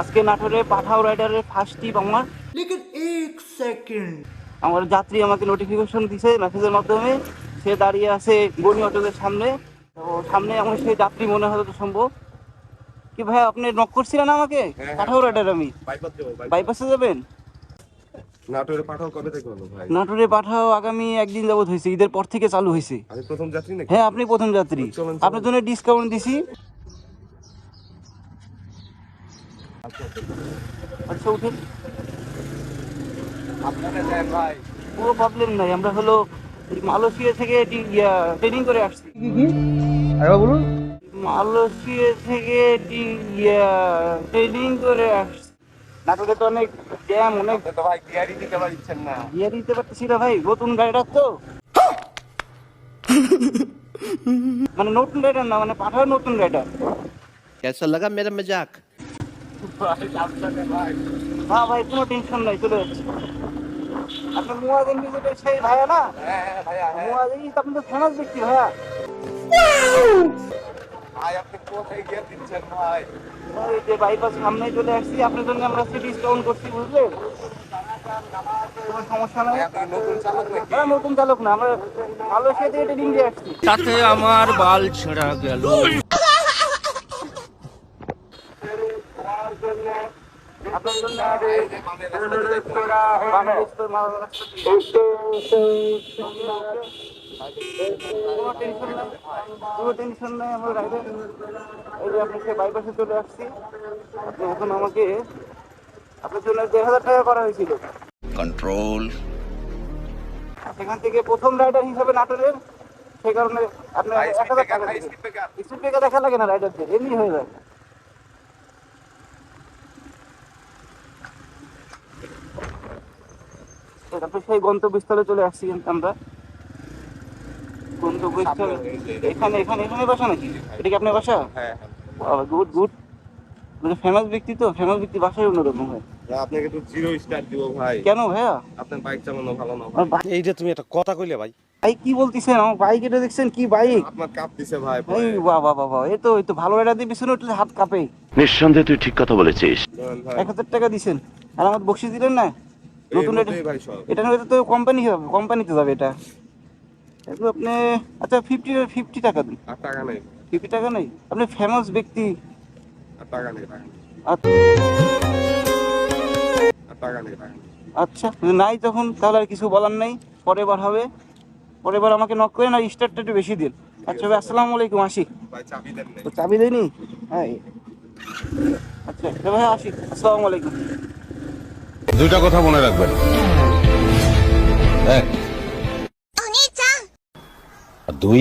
আজকে নাটোরে পাঠাও রাইডারের ফার্স্ট টিপ আমার। সেকেন্ড আমার যাত্রী আমাকে নোটিফিকেশন দিছে মেসেজের মাধ্যমে। সে দাঁড়িয়ে আছে গণি অটোদের সামনে। তো সামনে আমার সেই যাত্রী মনে হয় সম্ভব। কি ভাই আপনি নক করছিলেন আমাকে? পাঠাও রাইডার আমি। বাইপাসে যাবেন? নাটোরে পাঠাও আগামী একদিন ঈদের পর থেকে চালু হ্যাঁ আপনি প্রথম যাত্রী। আপনার জন্য ডিসকাউন্ট দিছি। আচ্ছা উঠেন আপনারা যান ভাই কোনো প্রবলেম নাই আমরা হলো এই মালয়েশিয়া থেকে ট্রেনিং করে আসছি আরেকবার বলুন মালয়েশিয়া থেকে ট্রেনিং করে আসছি নাটকে তো অনেক জ্যাম অনেক আপনি তো ভাই গিয়ারই দিতে পারছেন না ইয়ে দিতে পারতেছি না ভাই নতুন গাড়িটা তো মানে নতুন রাইডার না মানে পাঠাও নতুন রাইডার कैसा लगा मेरा मजाक না ভাই কোনো টেনশন নাই চলে যাচ্ছে। আপনার সেই ভাইয়া না? হ্যাঁ হ্যাঁ ভাইয়া হ্যাঁ। আপনি তো ফেমাস ব্যক্তি ভাইয়া? ভাই আপনি কোথায় গিয়ার দিচ্ছেন ভাই? ওই যে বাইপাস সামনে চলে আসছি আপনার জন্য আমরা সিটি ডিসকাউন্ট করছি বুঝলেন? নতুন চালক না আমরা মালয়েশিয়া থেকে ট্রেনিং দিয়ে আসছি। তাতে আমার বাল ছেঁড়া গেল। জন্য কোনো টেনশন রাইডার এই যে বাইপাসে চলে আসছি আমাকে আপনার জন্য দেড় হাজার টাকা করা কন্ট্রোল সেখান থেকে প্রথম রাইডার হিসাবে নাটোরের সে কারণে আপনার এক দেখা লাগে না রাইডারদের এমনি হয়ে যায়। তারপর সেই গন্তব্যস্থলে চলে আসছি কিন্তু আমরা। গন্তব্যস্থলে এখানে এখানে এখানে বাসা নাকি? এটা কি আপনার বাসা? হ্যাঁ হ্যাঁ। গুড গুড ফেমাস ব্যক্তি তো ফেমাস ব্যক্তি বাসায় অন্যরকম হয়। আপনাকে তো জিরো স্টার দিব ভাই। কেন ভাইয়া? আপনার বাইক চালানো ভালো না ভাই। আমার বাইক তুমি একটা কথা কইলে ভাই। বাইক কি বলতেছেন? আমার বাইক এটা দেখছেন? কি বাইক আপনার কাপ দিছে ভাই এই বাবা বাবা এই তো এই তো ভালো রাইডার দিয়ে পিছনে উঠলে হাত কাঁপে। নিঃসন্দেহে তুই ঠিক কথা বলেছিস। এক হাজার টাকা দিছেন। আর আমার বকশিস দিলেন না? নতুন এটা এটা তো কোম্পানি হবে কোম্পানিতে যাবে এটা। এগুলো আপনি আচ্ছা ফিফটি ফিফটি টাকা দিন। টাকা নেই। ফিফটি টাকা নেই? আপনি ফেমাস ব্যক্তি। টাকা নেই টাকা নেই আচ্ছা, নেই আচ্ছা নাই তখন তাহলে আর কিছু বলার নেই। পরের বার হবে। পরের বার আমাকে নক করেন আর স্টারটা একটু বেশি দিন। আচ্ছা ভাই আসসালামু আলাইকুম আসি। চাবি দেয়নি? হ্যাঁ আচ্ছা ভাই আসি। আসসালামু আলাইকুম। দুইটা কথা মনে রাখবেন। এক আর দুই?